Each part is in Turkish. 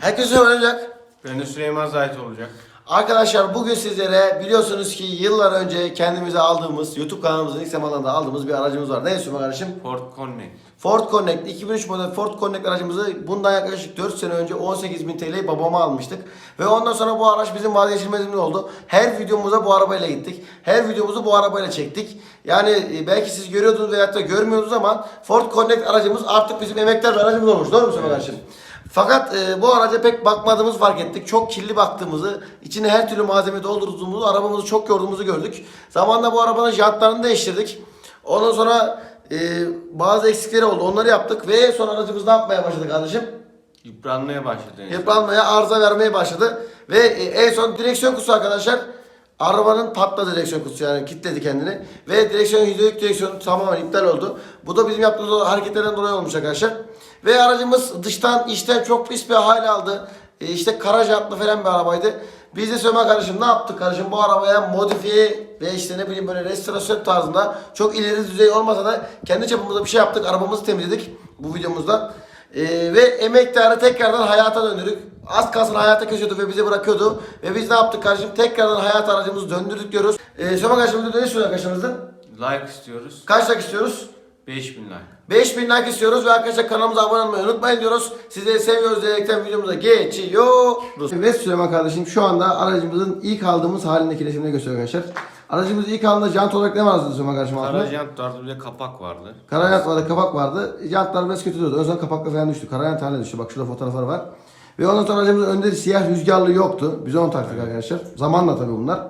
Herkese olacak. Ben de Süleyman Zahit olacak. Arkadaşlar bugün sizlere biliyorsunuz ki yıllar önce kendimize aldığımız YouTube kanalımızın ilk zamanlarında aldığımız bir aracımız var. Ne Süleyman kardeşim? Ford Connect. Ford Connect 2003 model Ford Connect aracımızı bundan yaklaşık 4 sene önce 18.000 TL'yi babama almıştık. Ve ondan sonra bu araç bizim vazgeçilmezimiz oldu. Her videomuza bu arabayla gittik. Her videomuzu bu arabayla çektik. Yani e, belki siz görüyordunuz veyahut da görmüyordunuz ama Ford Connect aracımız artık bizim emektar bir aracımız olmuş. Doğru mu Süleyman kardeşim? Fakat e, bu araca pek bakmadığımızı fark ettik. Çok kirli baktığımızı, içine her türlü malzeme doldurduğumuzu, arabamızı çok yorduğumuzu gördük. Zamanla bu arabanın jantlarını değiştirdik. Ondan sonra e, bazı eksikleri oldu. Onları yaptık ve sonra aracımız ne yapmaya başladı kardeşim? Yıpranmaya başladı. son. Yıpranmaya, arıza vermeye başladı. Ve e, en son direksiyon kutusu arkadaşlar. Arabanın patladı direksiyon kutusu yani kilitledi kendini. Ve direksiyon hidrolik direksiyon tamamen iptal oldu. Bu da bizim yaptığımız hareketlerden dolayı olmuş arkadaşlar. Ve aracımız dıştan içten çok pis bir hal aldı. E, işte kara jantlı falan bir arabaydı. Biz de Sömer kardeşim ne yaptık kardeşim bu arabaya modifiye ve işte ne bileyim böyle restorasyon tarzında çok ileri düzey olmasa da kendi çapımızda bir şey yaptık. Arabamızı temizledik bu videomuzda. Ee, ve emektarı tekrardan hayata döndürdük. Az kalsın hayata kesiyordu ve bizi bırakıyordu. Ve biz ne yaptık kardeşim? Tekrardan hayat aracımızı döndürdük diyoruz. Ee, Sömer kardeşim ne istiyoruz arkadaşlarımızdan? Like istiyoruz. Kaç like istiyoruz? 5000 like. 5000 like istiyoruz ve arkadaşlar kanalımıza abone olmayı unutmayın diyoruz. Sizleri seviyoruz diyerekten videomuza geçiyoruz. Evet Süleyman kardeşim şu anda aracımızın ilk aldığımız halindeki resimleri gösteriyor arkadaşlar. Aracımız ilk aldığında jant olarak ne vardı Süleyman kardeşim altında? Kara jant vardı bir de kapak vardı. Kara jant vardı, kapak vardı. Jantlar biraz kötü durdu. Ön son kapakla falan düştü. Kara jant haline düştü. Bak şurada fotoğrafları var. Ve ondan sonra aracımızın önde siyah rüzgarlı yoktu. Biz onu taktık arkadaşlar. Zamanla tabii bunlar.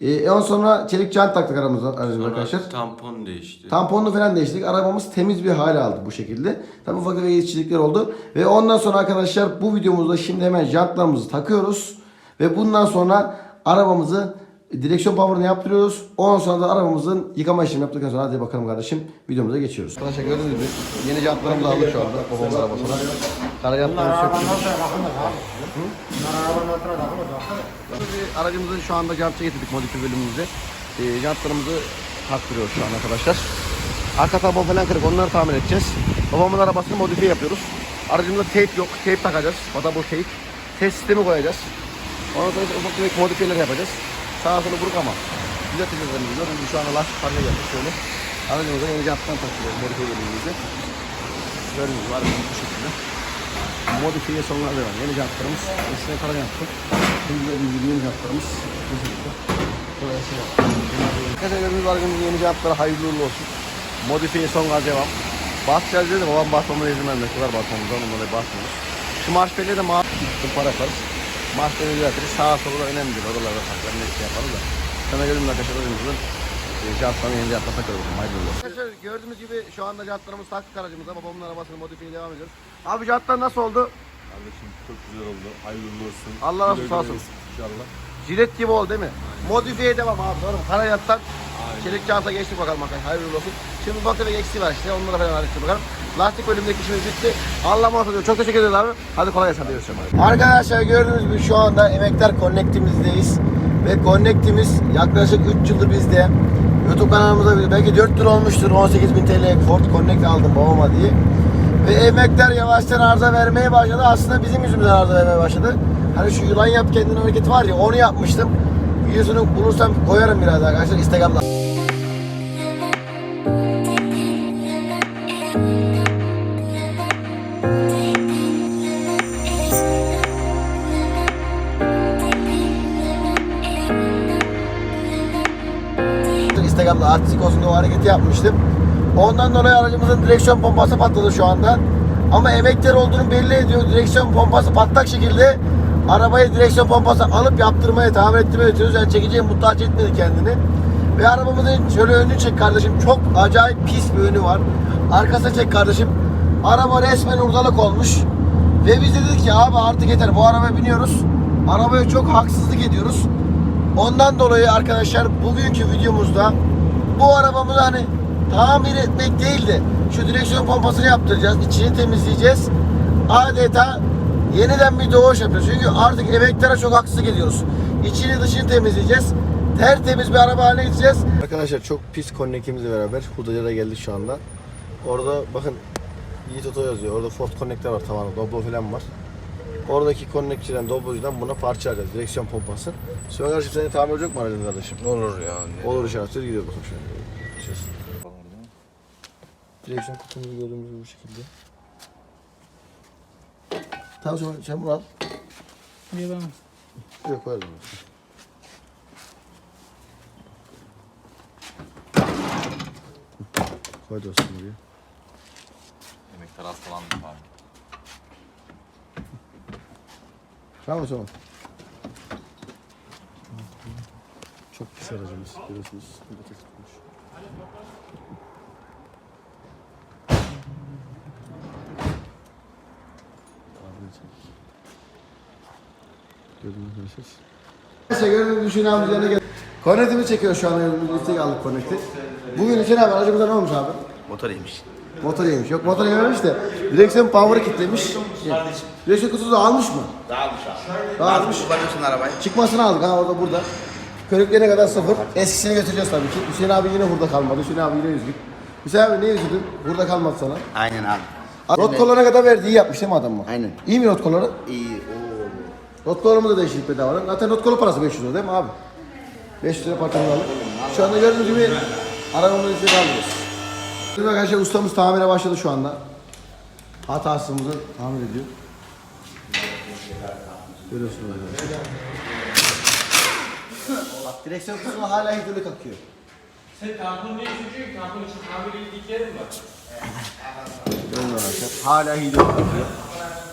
Ee, ondan sonra çelik jant taktık aramızda aracımıza Sonra arkadaşlar. tampon değişti. Tamponunu falan değiştirdik. Arabamız temiz bir hale aldı bu şekilde. Tabii ufak tefek geçicilikler oldu. Ve ondan sonra arkadaşlar bu videomuzda şimdi hemen jantlarımızı takıyoruz. Ve bundan sonra arabamızı direksiyon power'ını yaptırıyoruz. Ondan sonra da arabamızın yıkama işlemi yaptıktan sonra hadi bakalım kardeşim videomuza geçiyoruz. Arkadaşlar gördüğünüz gibi yeni jantlarımızı aldık şu anda babamın arabasına. Kara jantlarını söktük. Aracımızı şu anda jantça getirdik modifiye bölümümüzde. E, jantlarımızı taktırıyoruz şu an arkadaşlar. Arka taban falan kırık onları tamir edeceğiz. Babamın arabasını modifiye yapıyoruz. Aracımızda teyp yok. Teyp takacağız. Bada bu teyp. Test sistemi koyacağız. Ondan sonra ufak tefek modifiyeler yapacağız. Sağa sola buruk ama. Düzelteceğiz önümüzü. Önümüzü şu anda lastik parça yaptık şöyle. Aracımıza yeni janttan takıyoruz modifiye bölümümüzde. Gördüğünüz gibi aracımız bu şekilde. Modifiye sonuna devam. Yeni jantlarımız. Eskiden kara jantlı. Şimdi de bizim yeni jantlarımız. Bu şekilde. Dolayısıyla. Arkadaşlar gördüğünüz aracımızın yeni jantları hayırlı uğurlu olsun. Modifiye son gaz devam. Basacağız dedi babam basmamına izin vermedi. Ne kadar basmamızdan onları basmıyoruz. Şu marşpeli de mavi para yaparız. Marşpeli düzeltiriz. Sağa sola da önemlidir. Oralarda saklar ne şey yaparız da. Sana gördüğünüz arkadaşlar aracımızın e, jantlarını yeni jantlar takıyoruz. Hayırlı. Arkadaşlar gördüğünüz gibi şu anda jantlarımızı taktık aracımıza. Babamın arabasını modifiye devam ediyoruz. Abi jantlar nasıl oldu? Kardeşim çok güzel oldu. Hayırlı olsun. Allah razı olsun. İnşallah. Jilet gibi oldu değil mi? Modifiye devam abi doğru mu? Kara yattan çelik janta geçtik bakalım bakalım. Hayırlı olsun. Şimdi ufak tefek eksiği var işte. Onlara falan halledeceğiz bakalım. Lastik bölümündeki işimiz bitti. Allah muhafaza ediyor. Çok teşekkür ederiz abi. Hadi kolay gelsin diyoruz şimdi. Arkadaşlar gördüğünüz gibi şu anda Emektar Connect'imizdeyiz. Ve Connect'imiz yaklaşık 3 yıldır bizde. YouTube kanalımızda belki 4 yıl olmuştur. 18.000 TL Ford Connect aldım babama diye. Ve emekler yavaştan arıza vermeye başladı. Aslında bizim yüzümüzden arıza vermeye başladı. Hani şu yılan yap kendini hareket var ya onu yapmıştım. Videosunu bulursam koyarım biraz arkadaşlar Instagram'da. Instagram'da artistik olsun o hareketi yapmıştım. Ondan dolayı aracımızın direksiyon pompası patladı şu anda. Ama emekler olduğunu belli ediyor. Direksiyon pompası patlak şekilde arabayı direksiyon pompası alıp yaptırmaya, tamir ettirmeye götürüyoruz. Yani çekiciye muhtaç etmedi kendini. Ve arabamızın şöyle önünü çek kardeşim. Çok acayip pis bir önü var. Arkasına çek kardeşim. Araba resmen urdalık olmuş. Ve biz de dedik ki abi artık yeter bu arabaya biniyoruz. Arabaya çok haksızlık ediyoruz. Ondan dolayı arkadaşlar bugünkü videomuzda bu arabamızı hani tamir etmek değil de şu direksiyon pompasını yaptıracağız. içini temizleyeceğiz. Adeta yeniden bir doğuş yapıyoruz. Çünkü artık emeklere çok haksızlık ediyoruz. İçini dışını temizleyeceğiz. Tertemiz bir araba haline gideceğiz. Arkadaşlar çok pis konnekimizle beraber Hudacı'da geldik şu anda. Orada bakın Yiğit Oto yazıyor. Orada Ford Connect'ler var tamam. Doblo falan var. Oradaki konnektörden, doblocudan buna parça alacağız. Direksiyon pompası. Sonra kardeşim seni tamir olacak mı aracın kardeşim? Olur ya. Olur işaretleri gidiyor bakalım şöyle. Gideceğiz. Direksiyon kutumuzu gördüğümüz gibi bu şekilde. Tamam sen, sen bunu al. Niye ben? Yok koyalım. Koy dostum buraya. Yemekler hastalandı abi. Tamam tamam. Çok pis aracımız görüyorsunuz. Burada tek tutmuş. Gördünüz mü arkadaşlar? Neyse gördüğünüz Hüseyin abi üzerine gel. Konnektimi çekiyor şu an önümüzde listeye aldık konnekti. Bugün Hüseyin abi aracımıza ne olmuş abi? Motor yemiş. Motor yemiş. Yok motor yememiş de direksiyon power'ı kilitlemiş. Direksiyon kutusu almış mı? Dağılmış abi. Dağılmış. Kullanıyorsun arabayı? Çıkmasını aldık ha orada burada. Körüklerine kadar sıfır. Eskisini götüreceğiz tabii ki. Hüseyin abi yine burada kalmadı. Hüseyin abi yine üzgün. Hüseyin abi ne üzüldün? Burada kalmadı sana. Aynen abi. Rot kollarına kadar verdi. iyi yapmış değil mi adam mı? Aynen. İyi mi rot kolları? İyi. Oo. Rot kollarımız da değişiklik bedava. Zaten rot kolu parası 500 lira değil mi abi? 500 lira parçamız aldık. Şu anda gördüğünüz gibi arabamızı içine kaldırıyoruz. Şimdi arkadaşlar ustamız tamire başladı şu anda. Hatasımızı tamir ediyor. Görüyorsunuz arkadaşlar. Bak direksiyon kısmı hala hidrolik akıyor. Sen tampon ne istiyorsun? Tampon için tamirli dikerim mi? Görüyorsunuz arkadaşlar. Hala hidrolik akıyor.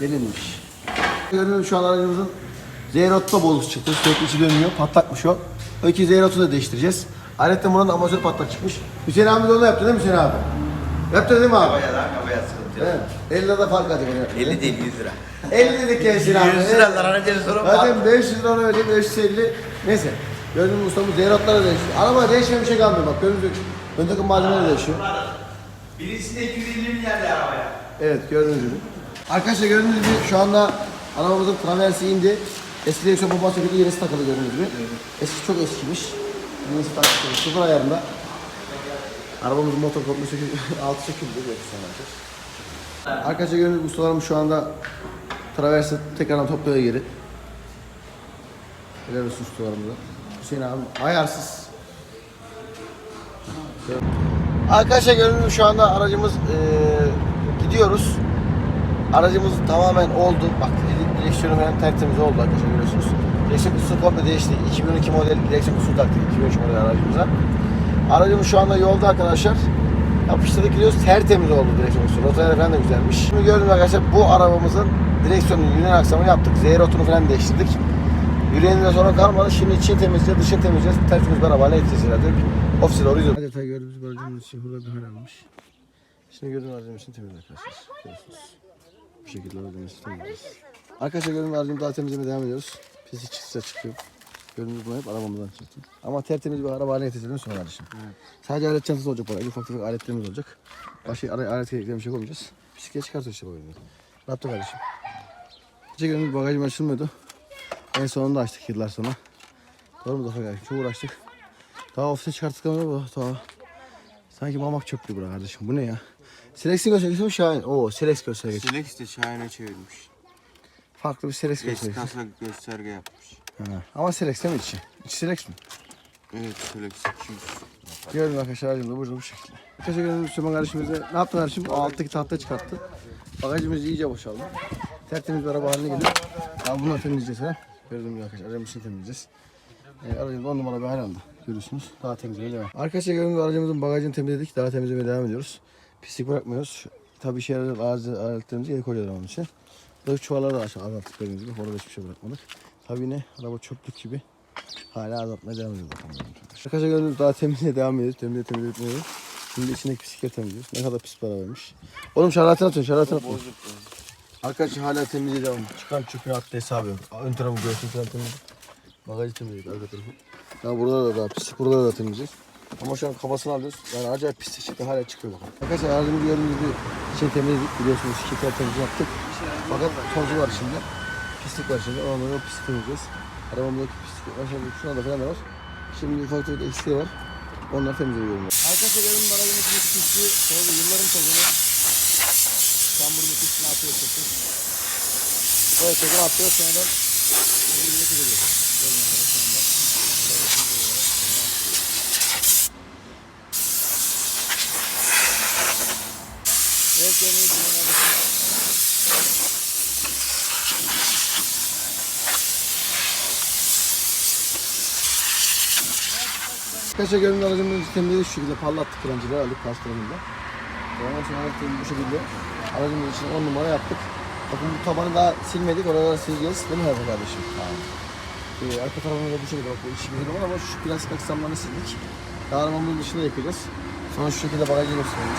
Delinmiş. Görüyorsunuz şu an aracımızın Zeyrot'ta bozuk çıktı. Sürekli içi dönmüyor. Patlakmış o. İki Zeyrot'u da değiştireceğiz. Ayrıca bunun da amortisör patlak çıkmış. Hüseyin abi de onu yaptı değil mi Hüseyin abi? Yaptı değil mi abi? Bayağı da kafaya sıkıntı yok. Evet. 50 lira fark atıyor. 50 değil 100 lira. 50 dedik ya Hüseyin abi. 100 lira aracını sorun var. Zaten 500 lira verdim 550. Neyse. Gördüğünüz ustamız Zeyrot'lara değişti. Araba değişmeyen bir şey kalmıyor bak. Gördüğünüz. Öndeki malzemeler değişiyor. Birisinde 250 milyar lira arabaya. Evet gördüğünüz gibi. Arkadaşlar gördüğünüz gibi şu anda arabamızın traversi indi. Eski direksiyon pompası söküldü yenisi takılı gördüğünüz gibi. Eski çok eskimiş. Yenisi takılı. Sıfır ayarında. Arabamızın motor komple söküldü. Altı söküldü. Arkadaşlar. Gördüğünüz gibi ustalarımız şu anda traversi tekrardan topluyor geri. Helal olsun ustalarımıza. Hüseyin abi ayarsız. Arkadaşlar gördüğünüz şu anda aracımız eee, gidiyoruz. Aracımız tamamen oldu. Bak dire- direksiyonu falan tertemiz oldu arkadaşlar görüyorsunuz. Direksiyon kutusu komple değişti. 2012 model direksiyon kutusu taktık 2003 model aracımıza. Aracımız şu anda yolda arkadaşlar. Yapıştırdık gidiyoruz. Tertemiz oldu direksiyon kutusu. Rotaları falan da güzelmiş. Şimdi gördüğünüz arkadaşlar bu arabamızın direksiyonun yünel aksamını yaptık. Z rotunu falan değiştirdik. Yüreğinde sonra kalmadı. Şimdi içini temizleyeceğiz, dışını temizleyeceğiz. Tertemiz bir arabayla gideceğiz herhalde. Ofise doğru gidiyoruz. Detay gördüğünüz gibi aracımız için burada bir hal almış. Şimdi gördüğünüz aracımız için temiz arkadaşlar. Görüyorsunuz. Bu şekilde aracımız için temizliyoruz. Arkadaşlar gördüğünüz aracımızı daha temizlemeye devam ediyoruz. Pisi çıksa çıkıyor. Gördüğünüz bunu hep arabamızdan çıktı. Ama tertemiz bir araba haline getireceğiz sonra kardeşim. Sadece alet çantası olacak arada. Ufak tefek aletlerimiz olacak. Başka ara- alet gerekli bir şey koymayacağız. Bisiklet çıkartıyoruz işte bu oyunu. Ne yaptın kardeşim? Gece gördüğünüz bagajım açılmıyordu. En sonunda açtık yıllar sonra. Doğru mu Zafer kardeşim? Çok uğraştık. Daha ofise çıkarttık ama bu daha sanki mamak çöplüğü bura kardeşim. Bu ne ya? Selex'in göstergesi mi Şahin? Oo Selex göstergesi. Sinek işte Şahin'e çevirmiş. Farklı bir Selex Eski göstergesi. kasa gösterge yapmış. Ha. Ama Selex değil mi içi? İçi Selex mi? Evet Sinek 200. Gördüm arkadaşlar aracım da burada bu şekilde. Arkadaşlar gördüğünüz Süleyman kardeşimize ne yaptı kardeşim? O alttaki tahtayı çıkarttı. Bagajımız iyice boşaldı. Tertemiz bir araba haline geliyor. Abi bunları temizleyeceğiz ha. Gördüğünüz gibi arkadaşlar aracımızı temizleyeceğiz. Ee, aracımız 10 numara bir hal aldı. Görüyorsunuz. Daha temizlemeye devam. Arkadaşlar gördüğünüz gibi aracımızın bagajını temizledik. Daha temizlemeye devam ediyoruz. Pislik bırakmıyoruz. Tabii şey aracı aletlerimizi geri koyuyoruz onun için. Burada çuvalları da aşağı azalttık gördüğünüz gibi. Orada hiçbir şey bırakmadık. Tabii yine araba çöplük gibi. Hala azaltmaya devam ediyoruz bakalım. Arkadaşlar gördüğünüz daha temizliğe devam ediyoruz. Temizliğe temizliğe etmiyoruz. Şimdi içindeki pislikleri temizliyoruz. Ne kadar pis para vermiş. Oğlum şarlatın atın şarlatın atın. Arkadaşlar hala temizliğe devam. Çıkan çöpün hatta hesabı yok. Ön tarafı göğsün falan temizledik. Bagajı temizledik arka tarafı. Ya burada da daha pislik burada da temizleyeceğiz. Ama şu an kafasını alıyoruz. Yani acayip pislik çıktı hala çıkıyor bakalım. Arkadaşlar aracımızı gördüğünüz gibi şey temizledik. Biliyorsunuz iki kere temizlik yaptık. Fakat tozu var şimdi. Pislik var şimdi. Onları o pislik temizleyeceğiz. Arabamdaki pislik var. Şimdi şuna da falan da var. Şimdi ufak tefek eksikleri var. Onları temizliyorum. Arkadaşlar gördüğünüz aracımın içindeki pisliği tozu, yılların tozunu. Çamurun üstüne atıyor sesi. Evet çekim atıyor sonradan. şu anda. Evet Kaça görünüm aracımızın sistemleri şu şekilde parlattık kırancıları aldık kastırımında. Ondan sonra bu şekilde aracımız için 10 numara yaptık. Bakın bu tabanı daha silmedik, oraları sileceğiz. Değil mi Erfa kardeşim? Tamam. Ee, arka tarafını da bu şekilde bak bu güzel var ama şu plastik aksamlarını sildik. Daha arabamızın dışında yapacağız. Sonra şu şekilde bagajı göstereyim.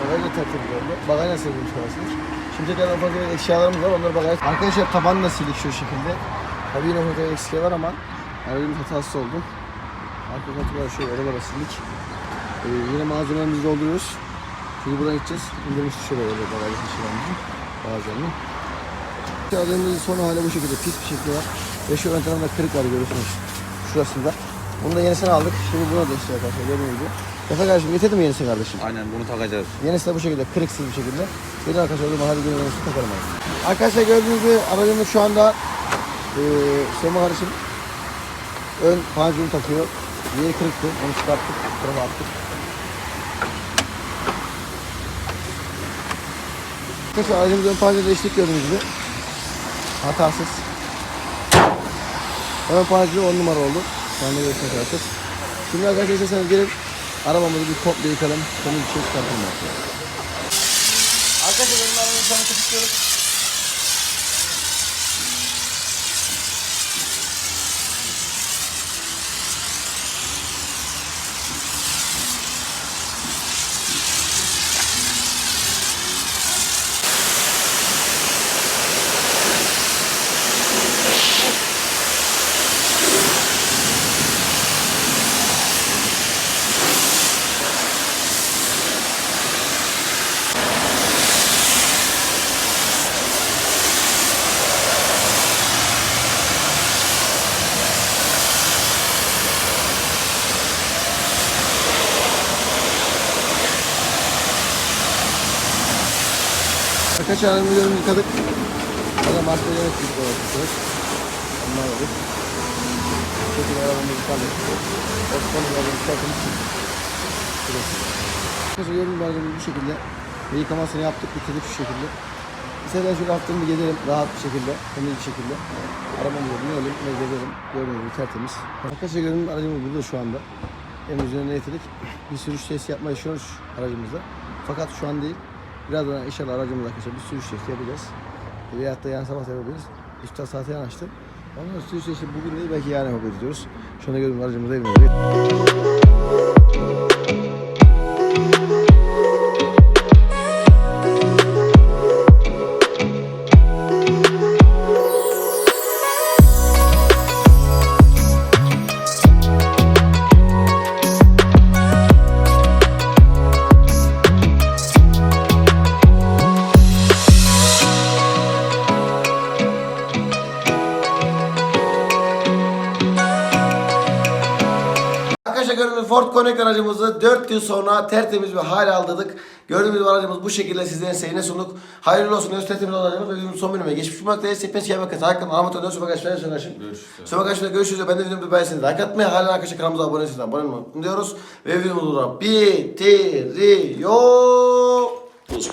Bagaj da tertemiz oldu. Bagaj nasıl yapılmış arasında? Şimdi tekrar ufak eşyalarımız var, onları bagaj. Arkadaşlar tabanı da sildik şu şekilde. Tabii yine ufak eksikler var ama aracımız hatası oldu. Arka koltukları şöyle oralara sildik. Ee, yine malzemelerimizi dolduruyoruz. Şimdi buradan gideceğiz. İndirmiştik şöyle böyle bagajı taşılarımızı. Bagajlarını. Aracımızın son hali bu şekilde pis bir şekilde var. Ve şu ön tarafında kırık var görüyorsunuz. Şurasında. Bunu da yenisini aldık. Şimdi buna da işte arkadaşlar gördüğünüz gibi. Efe kardeşim getirdin mi yenisini kardeşim? Aynen bunu takacağız. Yenisi de bu şekilde kırıksız bir şekilde. Gelin arkadaşlar o zaman hadi gelin takalım. Arkadaşlar gördüğünüz gibi aracımız şu anda eee Sema kardeşim ön pancunu takıyor. Diğeri kırıktı. Onu çıkarttık. Tarafa attık. Arkadaşlar aracımız ön pancunu değiştik gördüğünüz gibi. Hatasız. Ön pancı 10 numara oldu. Anda görüşmek arkadaşlar. Şimdi arkadaşlar isterseniz gelip arabamızı bir komple yıkalım. Temiz bir şey çıkartalım. arkadaşlar. Benim arabamı şu an Arkadaşlar arabamızı yıkadık. Burada maskeleri ettik. Arkadaşlar. Onlar aldık. Bu şekilde arabamızı yıkadık. Osmanlı arabamızı yıkadık. Arkadaşlar gördüğünüz gibi arabamızı bu şekilde ve yıkamasını yaptık, bitirdik şu şekilde. İstersen şöyle haftanın bir gezelim rahat bir şekilde, temiz bir şekilde. Arabamıza binelim ve gezelim. Gördüğünüz gibi tertemiz. Arkadaşlar gördüğünüz gibi aracımız burada şu anda. Elimizin önüne getirdik. Bir sürüş testi yapmayı düşünüyoruz aracımızda. Fakat şu an değil. Birazdan inşallah aracımızla arkadaşlar bir sürüş testi yapacağız. Veyahut da yarın sabah yapabiliriz. İftar saati yanaştı. Ondan sürüş testi bugün değil belki yarın yapabiliriz diyoruz. Şu anda gördüğünüz gibi aracımızda gibi Ford Connect aracımızı 4 gün sonra tertemiz bir hale aldırdık. Gördüğünüz gibi aracımız bu şekilde sizlerin seyine sunduk. Hayırlı olsun diyoruz tertemiz aracımız ve videomuzun son bölümüne geçmiş bulunmaktayız. Hepiniz kıyam bakın. Hakkında Ahmet Önder Süper Kaçlar'la söyleşim. Görüşürüz. Süper Kaçlar'la görüşürüz. Ben de videomu beğenseniz like atmayı, hala arkadaşlar kanalımıza abone değilseniz abone olmayı diyoruz. Ve videomuzu da bitiriyoruz.